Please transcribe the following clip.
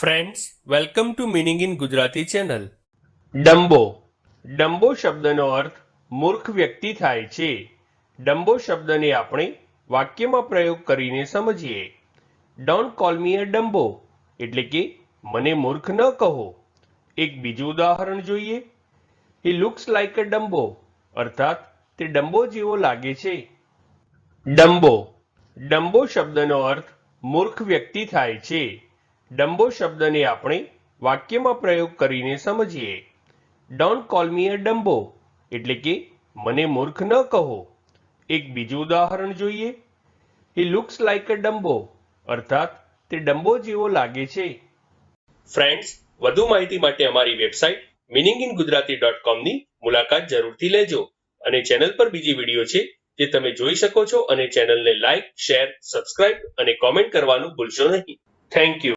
Friends welcome to meaning in Gujarati channel dumbo. Dumbo શબ્દનો અર્થ મૂર્ખ વ્યક્તિ થાય છે. ડંબો શબ્દને આપણે વાક્યમાં પ્રયોગ કરીને સમજીએ. ડોન્ટ કોલ મી અ ડંબો, એટલે કે મને મૂર્ખ ન કહો. એક બીજું ઉદાહરણ જોઈએ. હી લુક્સ લાઇક અ ડંબો, અર્થાત તે ડંબો જેવો લાગે છે. ડંબો. ડંબો શબ્દનો અર્થ મૂર્ખ વ્યક્તિ થાય છે. ડંબો શબ્દને આપણે વાક્યમાં પ્રયોગ કરીને સમજીએ. ડોન્ટ કોલ મી અ ડંબો, એટલે કે મને મૂર્ખ ન કહો. એક બીજું ઉદાહરણ જોઈએ. હી લુક્સ લાઇક અ ડંબો, અર્થાત તે ડંબો જેવો લાગે છે. ફ્રેન્ડ્સ વધુ માહિતી માટે અમારી website meaning in Gujarati dot કોમની મુલાકાત જરૂરથી લેજો અને ચેનલ પર બીજી વીડિયો છે જે તમે જોઈ શકો છો અને ચેનલને લાઇક શેર સબસ્ક્રાઇબ અને કોમેન્ટ કરવાનું ભૂલશો નહીં. Thank you